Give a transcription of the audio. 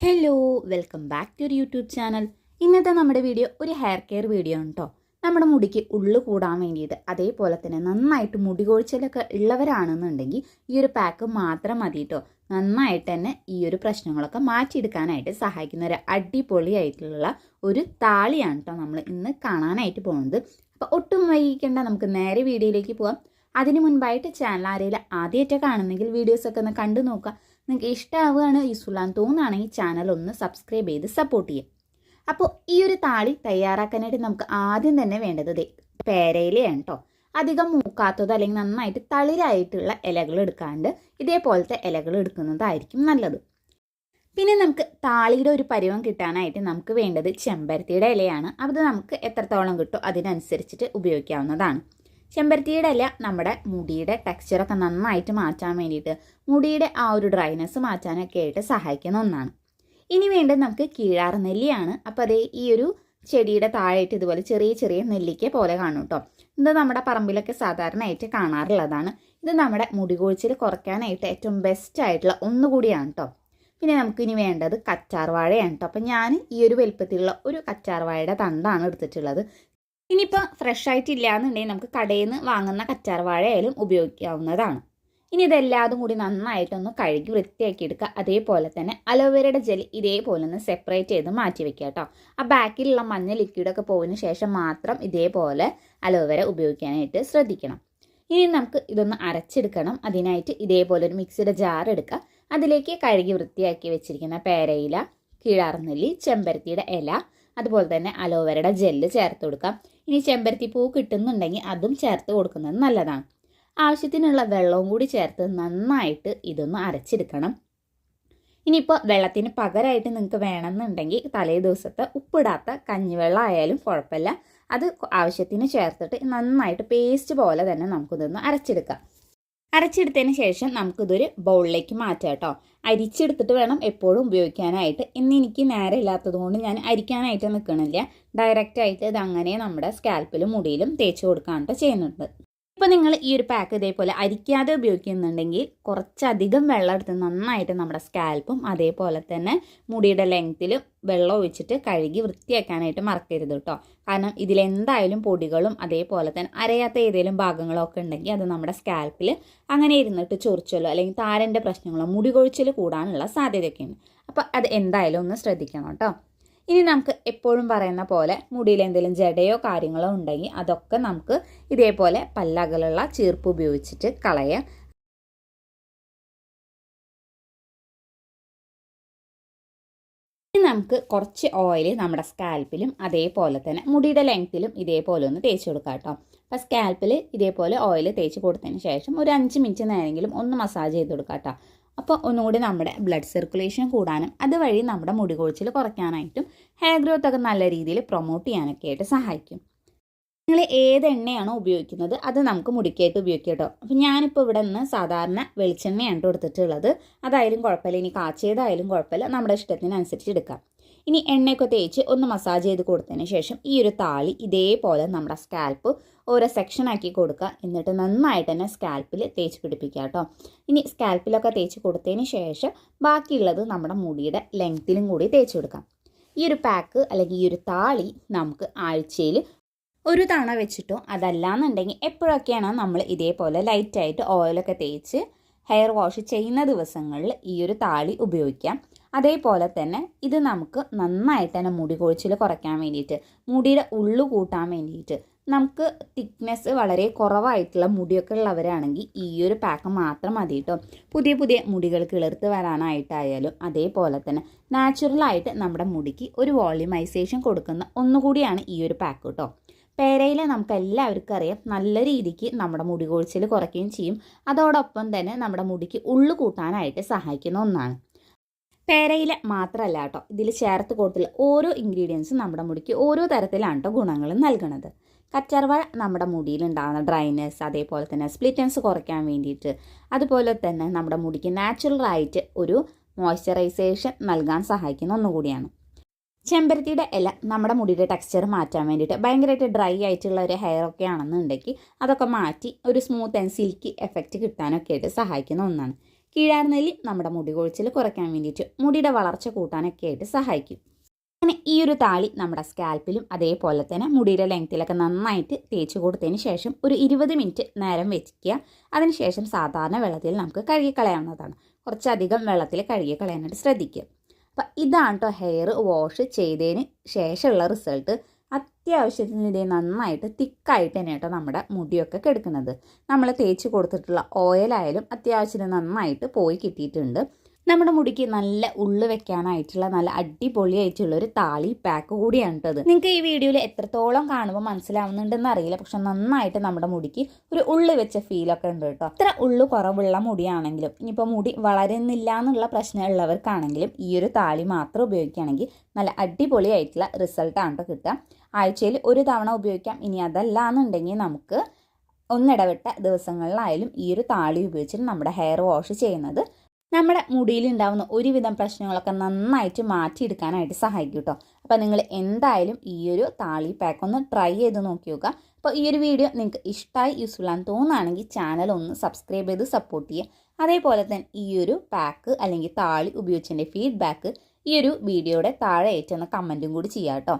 Hello welcome back to ഒരു YouTube channel ഇന്നത്തെ നമ്മുടെ വീഡിയോ ഒരു ഹെയർ കെയർ വീഡിയോ ആണ് കേട്ടോ നമ്മുടെ മുടിക്ക് ഉള്ളു കൂടാൻ വേണ്ടിയിട്ട് അതേപോലെ തന്നെ നന്നായിട്ട് മുടി കൊഴിച്ചിലൊക്കെ ഉള്ളവരാണെന്നുണ്ടെങ്കിൽ ഈ ഒരു പാക്ക് മാത്രം മതി കേട്ടോ നന്നായിട്ട് തന്നെ ഈ ഒരു പ്രശ്നങ്ങളൊക്കെ മാറ്റിയെടുക്കാനായിട്ട് സഹായിക്കുന്ന ഒരു അടിപൊളിയായിട്ടുള്ള ഒരു താളിയാണ് കേട്ടോ നമ്മൾ ഇന്ന് കാണാനായിട്ട് പോകുന്നത്. അപ്പോൾ ഒട്ടും വൈകിക്കേണ്ട നമുക്ക് നേരെ വീഡിയോയിലേക്ക് പോകാം അതിന് മുൻപായിട്ട് ചാനൽ ആരെങ്കിലും ആദ്യമായിട്ട് കാണുന്നെങ്കിൽ വീഡിയോസൊക്കെ ഒന്ന് കണ്ടു നോക്കുക. നിങ്ങൾക്ക് ഇഷ്ടമാവുകയാണ് യൂസ്ഫുൾ ആണെന്ന് തോന്നുകയാണെങ്കിൽ ചാനൽ ഒന്ന് സബ്സ്ക്രൈബ് ചെയ്ത് സപ്പോർട്ട് ചെയ്യും അപ്പോൾ ഈ ഒരു താളി തയ്യാറാക്കാനായിട്ട് നമുക്ക് ആദ്യം തന്നെ വേണ്ടത് പേരയിലയാണ് കേട്ടോ അധികം മൂക്കാത്തതോ അല്ലെങ്കിൽ നന്നായിട്ട് തളിരായിട്ടുള്ള ഇലകൾ എടുക്കാണ്ട് ഇതേപോലത്തെ ഇലകൾ എടുക്കുന്നതായിരിക്കും നല്ലത്. പിന്നെ നമുക്ക് താളിയുടെ ഒരു പരുവം കിട്ടാനായിട്ട് നമുക്ക് വേണ്ടത് ചെമ്പരത്തിയുടെ ഇലയാണ്. അത് നമുക്ക് എത്രത്തോളം കിട്ടും? അതിനനുസരിച്ചിട്ട് ഉപയോഗിക്കാവുന്നതാണ്. ചെമ്പരത്തിയുടെ അല്ല നമ്മുടെ മുടിയുടെ ടെക്സ്ചറൊക്കെ നന്നായിട്ട് മാറ്റാൻ വേണ്ടിയിട്ട് മുടിയുടെ ആ ഒരു ഡ്രൈനെസ് മാറ്റാനൊക്കെ ആയിട്ട് സഹായിക്കുന്ന ഒന്നാണ്. ഇനി വേണ്ടത് നമുക്ക് കീഴാറ് നെല്ലിയാണ്. അപ്പോൾ അതേ ഈ ഒരു ചെടിയുടെ താഴെയിട്ട് ഇതുപോലെ ചെറിയ ചെറിയ നെല്ലിക്ക പോലെ കാണും കേട്ടോ ഇത് നമ്മുടെ പറമ്പിലൊക്കെ സാധാരണയായിട്ട് കാണാറുള്ളതാണ്. ഇത് നമ്മുടെ മുടി കൊഴിച്ചിൽ കുറയ്ക്കാനായിട്ട് ഏറ്റവും ബെസ്റ്റ് ആയിട്ടുള്ള ഒന്നുകൂടിയാണ് കേട്ടോ പിന്നെ നമുക്ക് ഇനി വേണ്ടത് കച്ചാർവാഴയാണ് കേട്ടോ അപ്പം ഞാൻ ഈ ഒരു വലുപ്പത്തിലുള്ള ഒരു കച്ചാർവാഴയുടെ തണ്ടാണ് എടുത്തിട്ടുള്ളത്. ഇനിയിപ്പോൾ ഫ്രഷ് ആയിട്ടില്ല എന്നുണ്ടെങ്കിൽ നമുക്ക് കടയിൽ നിന്ന് വാങ്ങുന്ന കറ്റാർ ആയാലും ഉപയോഗിക്കാവുന്നതാണ്. ഇനി ഇതെല്ലാതും കൂടി നന്നായിട്ടൊന്ന് കഴുകി വൃത്തിയാക്കി എടുക്കുക. അതേപോലെ തന്നെ അലോവേരയുടെ ജെൽ ഇതേപോലെ ഒന്ന് സെപ്പറേറ്റ് ചെയ്ത് മാറ്റി വെക്കുക കേട്ടോ. ആ ബാക്കിലുള്ള മഞ്ഞ ലിക്വിഡൊക്കെ പോയതിന് ശേഷം മാത്രം ഇതേപോലെ അലോവേര ഉപയോഗിക്കാനായിട്ട് ശ്രദ്ധിക്കണം. ഇനി നമുക്ക് ഇതൊന്ന് അരച്ചെടുക്കണം. അതിനായിട്ട് ഇതേപോലെ ഒരു മിക്സിയുടെ ജാർ എടുക്കുക. അതിലേക്ക് കഴുകി വൃത്തിയാക്കി വെച്ചിരിക്കുന്ന പേരയില കീഴാർനെല്ലി ചെമ്പരത്തിയുടെ ഇല അതുപോലെ തന്നെ അലോവേരയുടെ ജെല്ല് ചേർത്ത് കൊടുക്കാം. ഇനി ചെമ്പരത്തി പൂ കിട്ടുന്നുണ്ടെങ്കിൽ അതും ചേർത്ത് കൊടുക്കുന്നത് നല്ലതാണ്. ആവശ്യത്തിനുള്ള വെള്ളവും കൂടി ചേർത്ത് നന്നായിട്ട് ഇതൊന്ന് അരച്ചെടുക്കണം. ഇനിയിപ്പോൾ വെള്ളത്തിന് പകരമായിട്ട് നിങ്ങൾക്ക് വേണമെന്നുണ്ടെങ്കിൽ തലേ ദിവസത്തെ ഉപ്പിടാത്ത കഞ്ഞിവെള്ളം ആയാലും കുഴപ്പമില്ല. അത് ആവശ്യത്തിന് ചേർത്തിട്ട് നന്നായിട്ട് പേസ്റ്റ് പോലെ തന്നെ നമുക്കിതൊന്ന് അരച്ചെടുക്കാം. അരച്ചെടുത്തതിന് ശേഷം നമുക്കിതൊരു ബൗളിലേക്ക് മാറ്റാം കേട്ടോ. അരിച്ചെടുത്തിട്ട് വേണം എപ്പോഴും ഉപയോഗിക്കാനായിട്ട്. ഇന്ന് എനിക്ക് നേരെ ഇല്ലാത്തത് കൊണ്ട് ഞാൻ അരിക്കാനായിട്ട് നിൽക്കണില്ല ഡയറക്റ്റായിട്ട് ഇത് അങ്ങനെ നമ്മുടെ സ്കാൽപ്പിലും മുടിയിലും തേച്ച് കൊടുക്കാനായിട്ട് ചെയ്യുന്നുണ്ട്. ഇപ്പോൾ നിങ്ങൾ ഈ ഒരു പാക്ക് ഇതേപോലെ അരിക്കാതെ ഉപയോഗിക്കുന്നുണ്ടെങ്കിൽ കുറച്ചധികം വെള്ളം എടുത്ത് നന്നായിട്ട് നമ്മുടെ സ്കാൽപ്പും അതേപോലെ തന്നെ മുടിയുടെ ലെങ്ത്തിലും വെള്ളം ഒഴിച്ചിട്ട് കഴുകി വൃത്തിയാക്കാനായിട്ട് മറക്കരുത് കേട്ടോ കാരണം ഇതിലെന്തായാലും പൊടികളും അതേപോലെ തന്നെ അരയാത്ത ഏതെങ്കിലും ഭാഗങ്ങളൊക്കെ ഉണ്ടെങ്കിൽ അത് നമ്മുടെ സ്കാൽപ്പിൽ അങ്ങനെ ഇരുന്നിട്ട് ചൊറിച്ചലോ അല്ലെങ്കിൽ താരന്റെ പ്രശ്നങ്ങളോ മുടി കൊഴിച്ചൽ കൂടാനുള്ള സാധ്യതയൊക്കെയുണ്ട്. അപ്പോൾ അത് എന്തായാലും ഒന്ന് ശ്രദ്ധിക്കണം കേട്ടോ ഇനി നമുക്ക് എപ്പോഴും പറയുന്ന പോലെ മുടിയിൽ എന്തെങ്കിലും ജടയോ കാര്യങ്ങളോ ഉണ്ടെങ്കിൽ അതൊക്കെ നമുക്ക് ഇതേപോലെ പല്ലകലുള്ള ചീർപ്പ് ഉപയോഗിച്ചിട്ട് കളയാം. നമുക്ക് കുറച്ച് ഓയിൽ നമ്മുടെ സ്കാൽപ്പിലും അതേപോലെ തന്നെ മുടിയുടെ ലെങ്ത്തിലും ഇതേപോലെ ഒന്ന് തേച്ച് കൊടുക്കാം കേട്ടോ. അപ്പോൾ സ്കാൽപ്പിൽ ഇതേപോലെ ഓയിൽ തേച്ച് കൊടുത്തതിന് ശേഷം ഒരു അഞ്ച് മിനിറ്റ് നേരെങ്കിലും ഒന്ന് മസാജ് ചെയ്ത് കൊടുക്കാം കേട്ടോ. അപ്പോൾ ഒന്നുകൂടി നമ്മുടെ ബ്ലഡ് സർക്കുലേഷൻ കൂടാനും അതുവഴി നമ്മുടെ മുടി കൊഴിച്ചിൽ കുറയ്ക്കാനായിട്ടും ഹെയർ ഗ്രോത്ത് ഒക്കെ നല്ല രീതിയിൽ പ്രൊമോട്ട് ചെയ്യാനൊക്കെ ആയിട്ട് സഹായിക്കും. നിങ്ങൾ ഏത് എണ്ണയാണോ ഉപയോഗിക്കുന്നത് അത് നമുക്ക് മുടിക്കായിട്ട് ഉപയോഗിക്കാം കേട്ടോ. അപ്പം ഞാനിപ്പോൾ ഇവിടെ നിന്ന് സാധാരണ വെളിച്ചെണ്ണയാണ് കൊടുത്തിട്ടുള്ളത് അതായാലും കുഴപ്പമില്ല. ഇനി കാച്ചിയതായാലും കുഴപ്പമില്ല. നമ്മുടെ ഇഷ്ടത്തിനനുസരിച്ച് എടുക്കാം. ഇനി എണ്ണയൊക്കെ തേച്ച് ഒന്ന് മസാജ് ചെയ്ത് കൊടുത്തതിന് ശേഷം ഈ ഒരു താളി ഇതേപോലെ നമ്മുടെ സ്കാൽപ്പ് ഓരോ സെക്ഷനാക്കി കൊടുക്കുക. എന്നിട്ട് നന്നായിട്ട് തന്നെ സ്കാൽപ്പിൽ തേച്ച് പിടിപ്പിക്കുക കേട്ടോ. ഇനി സ്കാൽപ്പിലൊക്കെ തേച്ച് കൊടുത്തതിന് ശേഷം ബാക്കിയുള്ളത് നമ്മുടെ മുടിയുടെ ലെങ്ത്തിലും കൂടി തേച്ച് കൊടുക്കാം. ഈ ഒരു പാക്ക് അല്ലെങ്കിൽ ഈ ഒരു താളി നമുക്ക് ആഴ്ചയിൽ ഒരു തവണ വെച്ചിട്ടോ അതല്ലാന്നുണ്ടെങ്കിൽ എപ്പോഴൊക്കെയാണ് നമ്മൾ ഇതേപോലെ ലൈറ്റായിട്ട് ഓയിലൊക്കെ തേച്ച് ഹെയർ വാഷ് ചെയ്യുന്ന ദിവസങ്ങളിൽ ഈ ഒരു താളി ഉപയോഗിക്കാം. അതേപോലെ തന്നെ ഇത് നമുക്ക് നന്നായിട്ട് തന്നെ മുടി കൊഴിച്ചിൽ കുറയ്ക്കാൻ വേണ്ടിയിട്ട് മുടിയുടെ ഉള്ളു കൂട്ടാൻ വേണ്ടിയിട്ട് നമുക്ക് തിക്നെസ് വളരെ കുറവായിട്ടുള്ള മുടിയൊക്കെ ഉള്ളവരാണെങ്കിൽ ഈ ഒരു പാക്ക് മാത്രം മതി കേട്ടോ പുതിയ പുതിയ മുടികൾ കിളിർത്ത് വരാനായിട്ടായാലും അതേപോലെ തന്നെ നാച്ചുറലായിട്ട് നമ്മുടെ മുടിക്ക് ഒരു വോളിയമൈസേഷൻ കൊടുക്കുന്ന ഒന്നുകൂടിയാണ് ഈ ഒരു പാക്ക് കേട്ടോ പേരയില നമുക്ക് എല്ലാവർക്കും അറിയാം നല്ല രീതിക്ക് നമ്മുടെ മുടി കൊഴിച്ചിൽ കുറയ്ക്കുകയും ചെയ്യും. അതോടൊപ്പം തന്നെ നമ്മുടെ മുടിക്ക് ഉള്ളു കൂട്ടാനായിട്ട് സഹായിക്കുന്ന ഒന്നാണ്. പേരയില മാത്രമല്ല കേട്ടോ. ഇതിൽ ചേർത്ത് കൊടുത്തുള്ള ഓരോ ഇൻഗ്രീഡിയൻസും നമ്മുടെ മുടിക്ക് ഓരോ തരത്തിലാണ് കേട്ടോ ഗുണങ്ങൾ നൽകുന്നത് കച്ചർവാഴ നമ്മുടെ മുടിയിലുണ്ടാകുന്ന ഡ്രൈനെസ് അതേപോലെ തന്നെ സ്പ്ലിറ്റൻസ് കുറയ്ക്കാൻ വേണ്ടിയിട്ട് അതുപോലെ തന്നെ നമ്മുടെ മുടിക്ക് നാച്ചുറലായിട്ട് ഒരു മോയ്സ്ചറൈസേഷൻ നൽകാൻ സഹായിക്കുന്ന ഒന്നുകൂടിയാണ്. ചെമ്പരത്തിയുടെ ഇല നമ്മുടെ മുടിയുടെ ടെക്സ്ചർ മാറ്റാൻ വേണ്ടിയിട്ട് ഭയങ്കരമായിട്ട് ഡ്രൈ ആയിട്ടുള്ള ഒരു ഹെയർ ഒക്കെ ആണെന്നുണ്ടെങ്കിൽ അതൊക്കെ മാറ്റി ഒരു സ്മൂത്ത് ആൻഡ് സിൽക്കി എഫക്റ്റ് കിട്ടാനൊക്കെ ആയിട്ട് സഹായിക്കുന്ന ഒന്നാണ്. കീഴാർനെല്ലി നമ്മുടെ മുടി കൊഴിച്ചിൽ കുറയ്ക്കാൻ വേണ്ടിയിട്ട് മുടിയുടെ വളർച്ച കൂട്ടാനൊക്കെ ആയിട്ട് സഹായിക്കും. അങ്ങനെ ഈ ഒരു താളി നമ്മുടെ സ്കാൽപ്പിലും അതേപോലെ തന്നെ മുടിയുടെ ലെങ്ത്തിലൊക്കെ നന്നായിട്ട് തേച്ച് കൊടുത്തതിന് ശേഷം ഒരു ഇരുപത് മിനിറ്റ് നേരം വെച്ചിക്കുക അതിനുശേഷം സാധാരണ വെള്ളത്തിൽ നമുക്ക് കഴുകിക്കളയാവുന്നതാണ്. കുറച്ചധികം വെള്ളത്തിൽ കഴുകിക്കളയാനായിട്ട് ശ്രദ്ധിക്കുക. അപ്പം ഇതാണ് കേട്ടോ ഹെയർ വാഷ് ചെയ്തതിന് ശേഷമുള്ള റിസൾട്ട് അത്യാവശ്യത്തിന് ഇതേ നന്നായിട്ട് തിക്കായിട്ട് തന്നെ കേട്ടോ നമ്മുടെ മുടിയൊക്കെ കെടുക്കുന്നത്. നമ്മൾ തേച്ച് കൊടുത്തിട്ടുള്ള ഓയിലായാലും അത്യാവശ്യത്തിന് നന്നായിട്ട് പോയി കിട്ടിയിട്ടുണ്ട്. നമ്മുടെ മുടിക്ക് നല്ല ഉള്ളു വെക്കാനായിട്ടുള്ള നല്ല അടിപൊളി ആയിട്ടുള്ള ഒരു താളി പാക്ക് കൂടിയാണ് കേട്ടത് നിങ്ങൾക്ക് ഈ വീഡിയോയിൽ എത്രത്തോളം കാണുമ്പോൾ മനസ്സിലാവുന്നുണ്ടെന്ന് അറിയില്ല. പക്ഷെ നന്നായിട്ട് നമ്മുടെ മുടിക്ക് ഒരു ഉള്ളു വെച്ച ഫീലൊക്കെ ഉണ്ട് കേട്ടോ ഇത്ര ഉള്ളു കുറവുള്ള മുടിയാണെങ്കിലും ഇനിയിപ്പോൾ മുടി വളരുന്നില്ല എന്നുള്ള പ്രശ്നമുള്ളവർക്കാണെങ്കിലും ഈ ഒരു താളി മാത്രം ഉപയോഗിക്കുകയാണെങ്കിൽ നല്ല അടിപൊളിയായിട്ടുള്ള റിസൾട്ടാണ് കേട്ടോ കിട്ടുക. ആഴ്ചയിൽ ഒരു തവണ ഉപയോഗിക്കാം. ഇനി അതല്ല എന്നുണ്ടെങ്കിൽ നമുക്ക് ഒന്നിടവിട്ട ദിവസങ്ങളിലായാലും ഈ ഒരു താളി ഉപയോഗിച്ചിട്ട് നമ്മുടെ ഹെയർ വാഷ് ചെയ്യുന്നത് നമ്മുടെ മുടിയിൽ ഉണ്ടാകുന്ന ഒരുവിധം പ്രശ്നങ്ങളൊക്കെ നന്നായിട്ട് മാറ്റിയെടുക്കാനായിട്ട് സഹായിക്കും കേട്ടോ. അപ്പോൾ നിങ്ങൾ എന്തായാലും ഈ ഒരു താളി പാക്ക് ഒന്ന് ട്രൈ ചെയ്ത് നോക്കി നോക്കുക. അപ്പോൾ ഈ ഒരു വീഡിയോ നിങ്ങൾക്ക് ഇഷ്ടമായി യൂസ്ഫുൾ ആണെന്ന് തോന്നുകയാണെങ്കിൽ ചാനൽ ഒന്ന് സബ്സ്ക്രൈബ് ചെയ്ത് സപ്പോർട്ട് ചെയ്യുക. അതേപോലെ തന്നെ ഈ ഒരു പാക്ക് അല്ലെങ്കിൽ താളി ഉപയോഗിച്ചതിന്റെ ഫീഡ്ബാക്ക് ഈ ഒരു വീഡിയോയുടെ താഴെ ഏറ്റൊന്ന് കമന്റും കൂടി ചെയ്യാം കേട്ടോ.